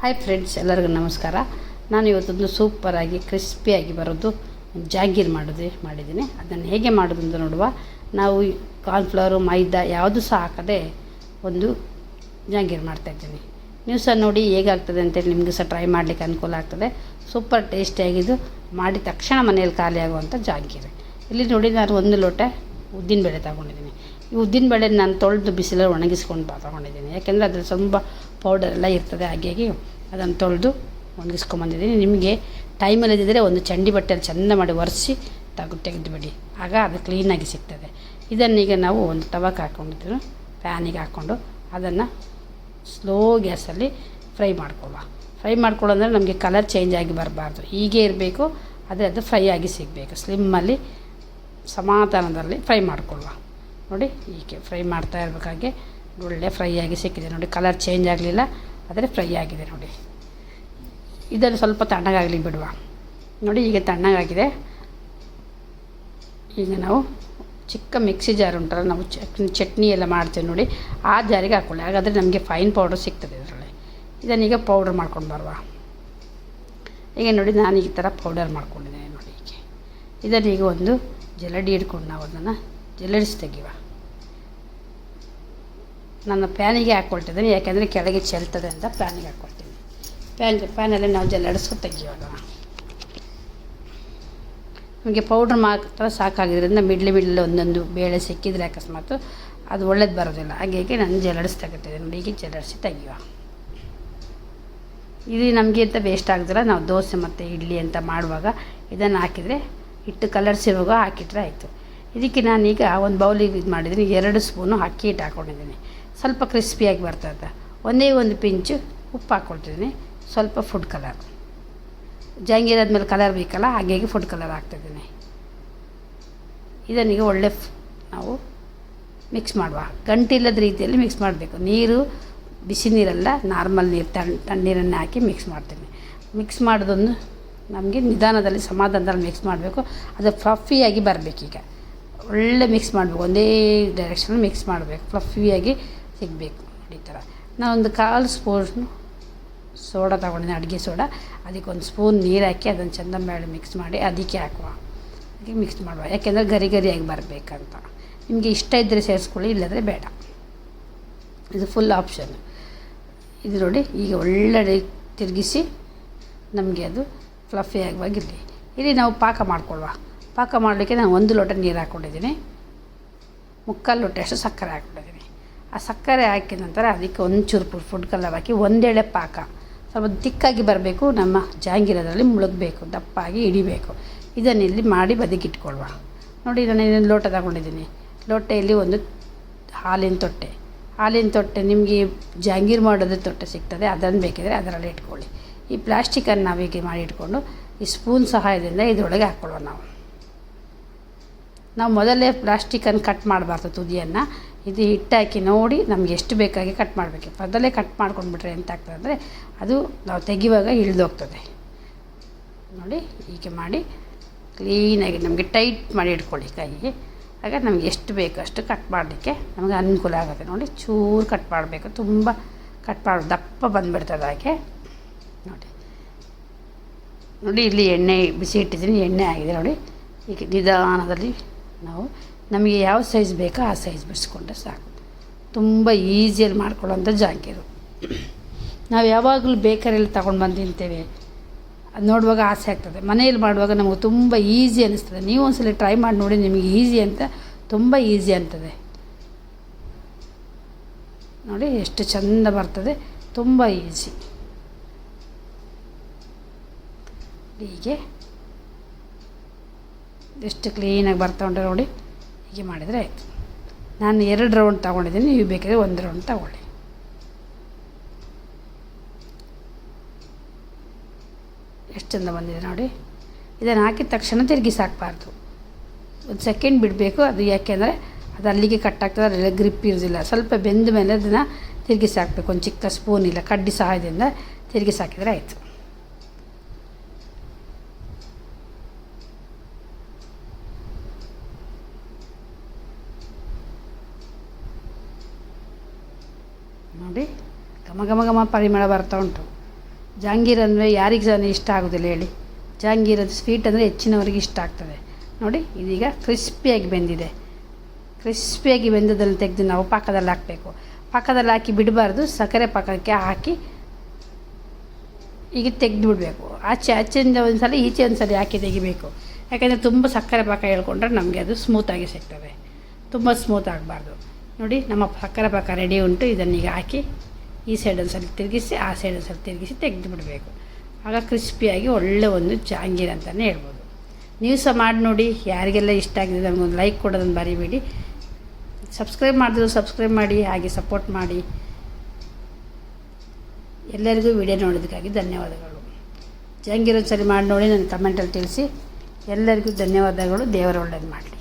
Hi friends ಎಲ್ಲರಿಗೂ ನಮಸ್ಕಾರ. ನಾನು ಇವತ್ತೊಂದು ಸೂಪರಾಗಿ ಕ್ರಿಸ್ಪಿಯಾಗಿ ಬರೋದು ಜಾಗೀರ್ ಮಾಡೋದು ಮಾಡಿದ್ದೀನಿ. ಅದನ್ನು ಹೇಗೆ ಮಾಡೋದು ಅಂತ ನೋಡುವ. ನಾವು ಕಾರ್ನ್ಫ್ಲವರು ಮೈದಾ ಯಾವುದು ಸಹ ಹಾಕದೆ ಒಂದು ಜಾಗೀರ್ ಮಾಡ್ತಾಯಿದ್ದೀನಿ ನೀವು ಸಹ ನೋಡಿ ಹೇಗಾಗ್ತದೆ ಅಂತೇಳಿ ನಿಮಗೆ ಸಹ ಟ್ರೈ ಮಾಡಲಿಕ್ಕೆ ಅನುಕೂಲ ಆಗ್ತದೆ. ಸೂಪರ್ ಟೇಸ್ಟಿಯಾಗಿದ್ದು ಮಾಡಿದ ತಕ್ಷಣ ಮನೆಯಲ್ಲಿ ಖಾಲಿಯಾಗುವಂಥ ಜಾಗೀರ್. ಇಲ್ಲಿ ನೋಡಿ ನಾನು ಒಂದು ಲೋಟ ಉದ್ದಿನ ಬೇಳೆ ತಗೊಂಡಿದ್ದೀನಿ. ಈ ಉದ್ದಿನ ಬೇಳೆ ನಾನು ತೊಳೆದು ಬಿಸಿಲಲ್ಲಿ ಒಣಗಿಸ್ಕೊಂಡು ಬಾ ತಗೊಂಡಿದ್ದೀನಿ. ಯಾಕೆಂದರೆ ಅದ್ರಲ್ಲಿ ತುಂಬ ಪೌಡರ್ ಎಲ್ಲ ಇರ್ತದೆ ಹಾಗಾಗಿ ಅದನ್ನು ತೊಳೆದು ಒಣಗಿಸ್ಕೊಂಬಂದಿದ್ದೀನಿ. ನಿಮಗೆ ಟೈಮಲ್ಲಿ ಇದ್ದಿದ್ದರೆ ಒಂದು ಚಂಡಿ ಬಟ್ಟೆಯಲ್ಲಿ ಚೆಂದ ಮಾಡಿ ಒರೆಸಿ ತೆಗೆದು ತೆಗೆದುಬಿಡಿ. ಆಗ ಅದು ಕ್ಲೀನಾಗಿ ಸಿಗ್ತದೆ. ಇದನ್ನೀಗ ನಾವು ಒಂದು ತವಕ್ಕೆ ಹಾಕ್ಕೊಂಡಿದ್ದು ಪ್ಯಾನಿಗೆ ಹಾಕ್ಕೊಂಡು ಅದನ್ನು ಸ್ಲೋ ಗ್ಯಾಸಲ್ಲಿ ಫ್ರೈ ಮಾಡ್ಕೊಳ್ಳುವ. ಫ್ರೈ ಮಾಡ್ಕೊಳ್ಳೋಂದ್ರೆ ನಮಗೆ ಕಲರ್ ಚೇಂಜ್ ಆಗಿ ಬರಬಾರ್ದು. ಹೀಗೆ ಇರಬೇಕು, ಆದರೆ ಅದು ಫ್ರೈ ಆಗಿ ಸಿಗಬೇಕು. ಸ್ಲಿಮ್ಮಲ್ಲಿ ಸಮಾಧಾನದಲ್ಲಿ ಫ್ರೈ ಮಾಡ್ಕೊಳ್ಳುವ. ನೋಡಿ, ಹೀಗೆ ಫ್ರೈ ಮಾಡ್ತಾ ಇರಬೇಕಾಗೆ ಒಳ್ಳೆ ಫ್ರೈ ಆಗಿ ಸಿಕ್ಕಿದೆ ನೋಡಿ ಕಲರ್ ಚೇಂಜ್ ಆಗಲಿಲ್ಲ, ಆದರೆ ಫ್ರೈ ಆಗಿದೆ ನೋಡಿ. ಇದನ್ನು ಸ್ವಲ್ಪ ತಣ್ಣಗಾಗಲಿ ಬಿಡುವ. ನೋಡಿ, ಈಗ ತಣ್ಣಗಾಗಿದೆ. ಈಗ ನಾವು ಚಿಕ್ಕ ಮಿಕ್ಸಿ ಜಾರ್ ಉಂಟಲ್ಲ, ನಾವು ಚಟ್ನಿ ಎಲ್ಲ ಮಾಡ್ತೇವೆ ನೋಡಿ. ಆ ಜಾರಿಗೆ ಹಾಕ್ಕೊಳ್ಳಿ ಹಾಗಾದರೆ ನಮಗೆ ಫೈನ್ ಪೌಡರ್ ಸಿಗ್ತದೆ ಇದರಲ್ಲಿ. ಇದನ್ನೀಗ ಪೌಡರ್ ಮಾಡ್ಕೊಂಡು ಬರುವ. ಈಗ ನೋಡಿ, ನಾನು ಈ ಥರ ಪೌಡರ್ ಮಾಡ್ಕೊಂಡಿದ್ದೇನೆ ನೋಡಿ, ಹೀಗೆ. ಇದನ್ನೀಗ ಒಂದು ಜಲಡಿ ಹಿಡ್ಕೊಂಡು ನಾವು ಅದನ್ನು ಜಲಡಿಸಿ ತೆಗಿವ ನನ್ನ ಪ್ಯಾನಿಗೆ ಹಾಕ್ಕೊಳ್ತಿದ್ದೀನಿ ಯಾಕೆಂದರೆ ಕೆಳಗೆ ಚೆಲ್ತದೆ ಅಂತ ಪ್ಯಾನಿಗೆ ಹಾಕ್ಕೊಳ್ತೀನಿ ಪ್ಯಾನ್, ಪ್ಯಾನಲ್ಲಿ ನಾವು ಜಲಡಿಸ್ಕೊಂಡು ತೆಗಿಯೋಣ. ನಮಗೆ ಪೌಡ್ರ್ ಮಾತ್ರ ಸಾಕಾಗಿದ್ದರಿಂದ ಮಿಡ್ಲಿ ಮಿಡ್ಲಿ ಒಂದೊಂದು ಬೇಳೆ ಸಿಕ್ಕಿದರೆ ಅಕಸ್ಮಾತ್ ಅದು ಒಳ್ಳೇದು ಬರೋದಿಲ್ಲ. ಹಾಗಾಗಿ ನಾನು ಜಲಡಿಸಿ ತೆಗಿತೀನಿ ನೋಡಿ, ಹೀಗೆ ಜಲಡಿಸಿ ತೆಗಿಯುವ. ಇದು ನಮಗೆ ಅಂತ ವೇಸ್ಟ್ ಆಗ್ದಿಲ್ಲ. ನಾವು ದೋಸೆ ಮತ್ತು ಇಡ್ಲಿ ಅಂತ ಮಾಡುವಾಗ ಇದನ್ನು ಹಾಕಿದರೆ, ಹಿಟ್ಟು ಕಲರ್ಸಿರುವಾಗ ಹಾಕಿಟ್ರೆ ಆಯಿತು. ಇದಕ್ಕೆ ನಾನೀಗ ಒಂದು ಬೌಲಿಗೆ ಇದು ಮಾಡಿದ್ದೀನಿ ಎರಡು ಸ್ಪೂನು ಅಕ್ಕಿ ಹಿಟ್ಟು ಹಾಕ್ಕೊಂಡಿದ್ದೀನಿ ಸ್ವಲ್ಪ ಕ್ರಿಸ್ಪಿಯಾಗಿ ಬರ್ತದೆ. ಒಂದೇ ಒಂದು ಪಿಂಚು ಉಪ್ಪು ಹಾಕ್ಕೊಳ್ತಿದ್ದೀನಿ ಸ್ವಲ್ಪ ಫುಡ್ ಕಲರ್ ಜಾಂಗೀರ್ ಆದಮೇಲೆ ಕಲರ್ ಬೇಕಲ್ಲ, ಹಾಗಾಗಿ ಫುಡ್ ಕಲರ್ ಹಾಕ್ತಿದ್ದೀನಿ. ಇದನ್ನೀಗ ಒಳ್ಳೆ ನಾವು ಮಿಕ್ಸ್ ಮಾಡುವ. ಗಂಟಿಲ್ಲದ ರೀತಿಯಲ್ಲಿ ಮಿಕ್ಸ್ ಮಾಡಬೇಕು. ನೀರು, ಬಿಸಿ ನೀರಲ್ಲ ನಾರ್ಮಲ್ ನೀರು ತಣ್ಣ ತಣ್ಣೀರನ್ನು ಹಾಕಿ ಮಿಕ್ಸ್ ಮಾಡ್ತೀನಿ. ಮಿಕ್ಸ್ ಮಾಡೋದೊಂದು ನಮಗೆ ನಿಧಾನದಲ್ಲಿ, ಸಮಾಧಾನದಲ್ಲಿ ಮಿಕ್ಸ್ ಮಾಡಬೇಕು. ಅದು ಫ್ಲಫಿಯಾಗಿ ಬರಬೇಕೀಗ. ಒಳ್ಳೆ ಮಿಕ್ಸ್ ಮಾಡಬೇಕು. ಒಂದೇ ಡೈರೆಕ್ಷನಲ್ಲಿ ಮಿಕ್ಸ್ ಮಾಡಬೇಕು. ಫ್ಲಫಿಯಾಗಿ ಸಿಗಬೇಕು ಈ ಥರ. ನಾನೊಂದು ಕಾಲು ಸ್ಪೂನ್ ಸೋಡಾ ತೊಗೊಂಡಿದ್ದೆ, ಅಡುಗೆ ಸೋಡಾ. ಅದಕ್ಕೆ ಒಂದು ಸ್ಪೂನ್ ನೀರು ಹಾಕಿ ಅದನ್ನು ಚೆಂದ ಮೇಲೆ ಮಿಕ್ಸ್ ಮಾಡಿ ಅದಕ್ಕೆ ಹಾಕುವ. ಅದಕ್ಕೆ ಮಿಕ್ಸ್ ಮಾಡುವ. ಯಾಕೆಂದರೆ ಗರಿ ಗರಿಯಾಗಿ ಬರಬೇಕಂತ. ನಿಮಗೆ ಇಷ್ಟ ಇದ್ದರೆ ಸೇರಿಸ್ಕೊಳ್ಳಿ, ಇಲ್ಲದ್ರೆ ಬೇಡ. ಇದು ಫುಲ್ ಆಪ್ಷನ್ ಇದು ನೋಡಿ, ಈಗ ಒಳ್ಳೆ ತಿರುಗಿಸಿ ನಮಗೆ ಅದು ಫ್ಲಫಿ ಆಗುವಾಗಿರಲಿ. ಇಲ್ಲಿ ನಾವು ಪಾಕ ಮಾಡ್ಕೊಳ್ಳುವ ಪಾಕ ಮಾಡಲಿಕ್ಕೆ ನಾನು ಒಂದು ಲೋಟ ನೀರು ಹಾಕ್ಕೊಂಡಿದ್ದೀನಿ. ಮುಕ್ಕಾಲು ಲೋಟ ಅಷ್ಟು ಸಕ್ಕರೆ ಹಾಕ್ಕೊಂಡಿದ್ದೀನಿ. ಆ ಸಕ್ಕರೆ ಹಾಕಿದ ನಂತರ ಅದಕ್ಕೆ ಒಂಚೂರು ಫುಡ್ ಕಲರ್ ಹಾಕಿ ಒಂದೆಳೆ ಪಾಕ. ಸ್ವಲ್ಪ ತಿಕ್ಕಾಗಿ ಬರಬೇಕು, ನಮ್ಮ ಜಾಂಗೀರದಲ್ಲಿ ಮುಳುಗಬೇಕು, ದಪ್ಪಾಗಿ ಹಿಡಿಬೇಕು. ಇದನ್ನಿಲ್ಲಿ ಮಾಡಿ ಬದುಕಿಟ್ಕೊಳ್ಳುವ ನೋಡಿ, ನಾನು ಇನ್ನೊಂದು ಲೋಟ ತಗೊಂಡಿದ್ದೀನಿ. ಲೋಟೆಯಲ್ಲಿ ಒಂದು ಹಾಲಿನ ತೊಟ್ಟೆ. ಹಾಲಿನ ತೊಟ್ಟೆ ನಿಮಗೆ ಜಾಂಗೀರ್ ಮಾಡೋದು ತೊಟ್ಟೆ ಸಿಗ್ತದೆ, ಅದನ್ನು ಬೇಕಿದ್ರೆ ಅದರಲ್ಲಿ ಇಟ್ಕೊಳ್ಳಿ. ಈ ಪ್ಲಾಸ್ಟಿಕನ್ನು ನಾವು ಹೀಗೆ ಮಾಡಿ ಇಟ್ಕೊಂಡು ಈ ಸ್ಪೂನ್ ಸಹಾಯದಿಂದ ಇದರೊಳಗೆ ಹಾಕ್ಕೊಳ್ಳೋಣ ನಾವು. ನಾವು ಮೊದಲೇ ಪ್ಲಾಸ್ಟಿಕನ್ನು ಕಟ್ ಮಾಡಬಾರ್ದು ತುದಿಯನ್ನು. ಇದು ಹಿಟ್ಟಾಕಿ ನೋಡಿ ನಮ್ಗೆ ಎಷ್ಟು ಬೇಕಾಗಿ ಕಟ್ ಮಾಡಬೇಕು. ಮೊದಲೇ ಕಟ್ ಮಾಡ್ಕೊಂಡ್ಬಿಟ್ರೆ ಎಂತ ಆಗ್ತದೆ ಅಂದರೆ ಅದು ನಾವು ತೆಗಿವಾಗ ಇಳಿದೋಗ್ತದೆ. ನೋಡಿ, ಹೀಗೆ ಮಾಡಿ ಕ್ಲೀನಾಗಿ ನಮಗೆ ಟೈಟ್ ಮಾಡಿ ಇಟ್ಕೊಳ್ಳಿ ಕೈಗೆ. ಆಗ ನಮ್ಗೆ ಎಷ್ಟು ಬೇಕು ಅಷ್ಟು ಕಟ್ ಮಾಡಲಿಕ್ಕೆ ನಮಗೆ ಅನುಕೂಲ ಆಗುತ್ತೆ. ನೋಡಿ, ಚೂರು ಕಟ್ ಮಾಡಬೇಕು. ತುಂಬ ಕಟ್ ಮಾಡಿ, ದಪ್ಪ ಬಂದುಬಿಡ್ತದೆ ಹಾಗೆ ನೋಡಿ. ನೋಡಿ, ಇಲ್ಲಿ ಎಣ್ಣೆ ಬಿಸಿ ಇಟ್ಟಿದ್ದೀನಿ, ಎಣ್ಣೆ ಆಗಿದೆ ನೋಡಿ. ಈಗ ನಿಧಾನದಲ್ಲಿ ನಾವು ನಮಗೆ ಯಾವ ಸೈಜ್ ಬೇಕೋ ಆ ಸೈಜ್ ಬಿಡಿಸ್ಕೊಂಡ್ರೆ ಸಾಕು. ತುಂಬ ಈಸಿಯಲ್ಲಿ ಮಾಡ್ಕೊಳ್ಳೋಂಥ ಜಾಗೀರು ನಾವು ಯಾವಾಗಲೂ ಬೇಕರಿಯಲ್ಲಿ ತಗೊಂಡು ಬಂದು ತಿಂತೇವೆ. ಅದು ನೋಡುವಾಗ ಆಸೆ ಆಗ್ತದೆ. ಮನೆಯಲ್ಲಿ ಮಾಡುವಾಗ ನಮಗೆ ತುಂಬ ಈಸಿ ಅನ್ನಿಸ್ತದೆ. ನೀವು ಒಂದ್ಸಲ ಟ್ರೈ ಮಾಡಿ ನೋಡಿ ನಿಮಗೆ ಈಸಿ ಅಂತ ತುಂಬ ಈಸಿ ಅಂತದೆ. ನೋಡಿ ಎಷ್ಟು ಚಂದ ಬರ್ತದೆ. ತುಂಬ ಈಸಿ ಹೀಗೆ. ಎಷ್ಟು ಕ್ಲೀನಾಗಿ ಬರ್ತಾ ಉಂಟು ನೋಡಿ. ಹೀಗೆ ಮಾಡಿದರೆ ಆಯಿತು ನಾನು ಎರಡು ರೌಂಡ್ ತೊಗೊಂಡಿದ್ದೀನಿ, ನೀವು ಬೇಕಾದರೆ ಒಂದು ರೌಂಡ್ ತಗೊಳ್ಳಿ. ಎಷ್ಟು ಚಂದ ಬಂದಿದೆ ನೋಡಿ. ಇದನ್ನು ಹಾಕಿದ ತಕ್ಷಣ ತಿರುಗಿಸಿ ಹಾಕಬಾರ್ದು ಒಂದು ಸೆಕೆಂಡ್ ಬಿಡಬೇಕು, ಅದು ಯಾಕೆಂದರೆ ಅದು ಅಲ್ಲಿಗೆ ಕಟ್ಟಾಗ್ತದೆ ಅದರಲ್ಲಿ ಗ್ರಿಪ್ ಇರೋದಿಲ್ಲ. ಸ್ವಲ್ಪ ಬೆಂದ ಮೇಲೆ ಅದನ್ನು ತಿರುಗಿಸಿ ಹಾಕಬೇಕು ಒಂದು ಚಿಕ್ಕ ಸ್ಪೂನ್ ಇಲ್ಲ, ಕಡ್ಡಿ ಸಹಾಯದಿಂದ ತಿರುಗಿಸಿ ಹಾಕಿದರೆ ಆಯಿತು. ನೋಡಿ. ಘಮ ಘಮ ಘಮ ಪರಿಮಳ ಬರ್ತಾ ಉಂಟು. ಜಾಂಗೀರ್ ಅಂದರೆ ಯಾರಿಗೆ ಸಹ ಇಷ್ಟ ಆಗೋದಿಲ್ಲ ಹೇಳಿ. ಅದು ಸ್ವೀಟ್ ಅಂದರೆ ಹೆಚ್ಚಿನವರಿಗೆ ಇಷ್ಟ ಆಗ್ತದೆ. ನೋಡಿ, ಇದೀಗ ಕ್ರಿಸ್ಪಿಯಾಗಿ ಬೆಂದಿದೆ. ಕ್ರಿಸ್ಪಿಯಾಗಿ ಬೆಂದದಲ್ಲಿ ತೆಗೆದು ನಾವು ಪಾಕದಲ್ಲಿ ಹಾಕಬೇಕು. ಪಾಕದಲ್ಲಿ ಹಾಕಿ ಬಿಡಬಾರ್ದು, ಸಕ್ಕರೆ ಪಾಕಕ್ಕೆ ಹಾಕಿ ಈಗ ತೆಗೆದು ಬಿಡಬೇಕು. ಆಚೆ ಆಚೆಯಿಂದ ಒಂದು ಸಲ ಈಚೆ ಒಂದು ಸಲ ಹಾಕಿ ತೆಗಿಬೇಕು. ಯಾಕೆಂದರೆ ತುಂಬ ಸಕ್ಕರೆ ಪಾಕ ಹೇಳ್ಕೊಂಡ್ರೆ ನಮಗೆ ಅದು ಸ್ಮೂತಾಗಿ ಸಿಗ್ತದೆ. ತುಂಬ ಸ್ಮೂತ್ ಆಗಬಾರ್ದು. ನೋಡಿ, ನಮ್ಮ ಪಕ್ಕರ ಪಕ್ಕ ರೆಡಿ ಉಂಟು. ಇದನ್ನೀಗ ಹಾಕಿ ಈ ಸೈಡ್ ಒಂದು ಸಲ ತಿರುಗಿಸಿ, ಆ ಸೈಡ್ ಒಂದು ಸಲ ತಿರುಗಿಸಿ ತೆಗೆದು ಬಿಡಬೇಕು ಆಗ ಕ್ರಿಸ್ಪಿಯಾಗಿ ಒಳ್ಳೆ ಒಂದು ಜಾಂಗೀರ್ ಅಂತಲೇ ಹೇಳ್ಬೋದು. ನೀವು ಸಹ ಮಾಡಿ ನೋಡಿ. ಯಾರಿಗೆಲ್ಲ ಇಷ್ಟ ಆಗಿದೆ ನಮಗೊಂದು ಲೈಕ್ ಕೊಡೋದನ್ನು ಬರಿಬೇಡಿ ಸಬ್ಸ್ಕ್ರೈಬ್ ಮಾಡಿದ್ರು ಸಬ್ಸ್ಕ್ರೈಬ್ ಮಾಡಿ, ಹಾಗೆ ಸಪೋರ್ಟ್ ಮಾಡಿ. ಎಲ್ಲರಿಗೂ ವಿಡಿಯೋ ನೋಡೋದಕ್ಕಾಗಿ ಧನ್ಯವಾದಗಳು. ಜಂಗಿರೋ ಸರಿ ಮಾಡಿ ನೋಡಿ, ನನ್ನ ಕಮೆಂಟಲ್ಲಿ ತಿಳಿಸಿ. ಎಲ್ಲರಿಗೂ ಧನ್ಯವಾದಗಳು. ದೇವರ ಒಳ್ಳೇದು ಮಾಡಲಿ.